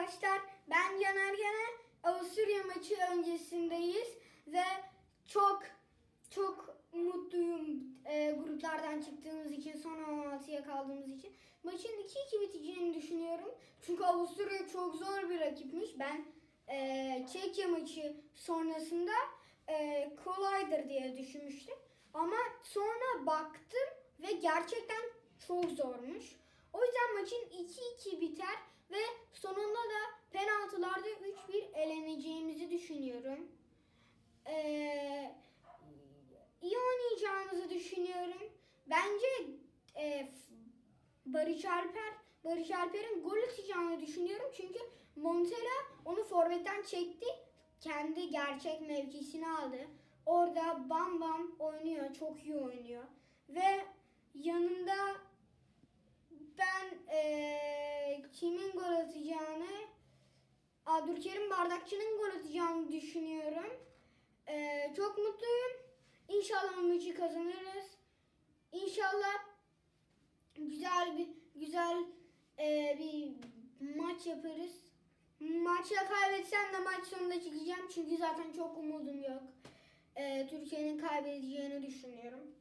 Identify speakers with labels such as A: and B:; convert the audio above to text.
A: arkadaşlar. Ben Caner gene Avusturya maçı öncesindeyiz ve çok çok mutluyum e, gruplardan çıktığımız için son 16'ya kaldığımız için. Maçın 2-2 biteceğini düşünüyorum. Çünkü Avusturya çok zor bir rakipmiş. Ben e, Çekya maçı sonrasında e, kolaydır diye düşünmüştüm. Ama sonra baktım ve gerçekten çok zormuş. O yüzden maçın 2-2 biter ve sonunda da penaltılarda 3-1 eleneceğimizi düşünüyorum. Ee, iyi oynayacağımızı düşünüyorum. Bence e, Barış Alper Barış Alper'in gol atacağını düşünüyorum. Çünkü Montella onu forvetten çekti. Kendi gerçek mevkisini aldı. Orada bam bam oynuyor. Çok iyi oynuyor. Ve yanında ben eee, kimin gol atacağını Abdülkerim Bardakçı'nın gol atacağını düşünüyorum. Eee, çok mutluyum. İnşallah bu maçı kazanırız. İnşallah güzel bir güzel eee, bir maç yaparız. Maçla kaybetsem de maç sonunda çıkacağım çünkü zaten çok umudum yok. Eee, Türkiye'nin kaybedeceğini düşünüyorum.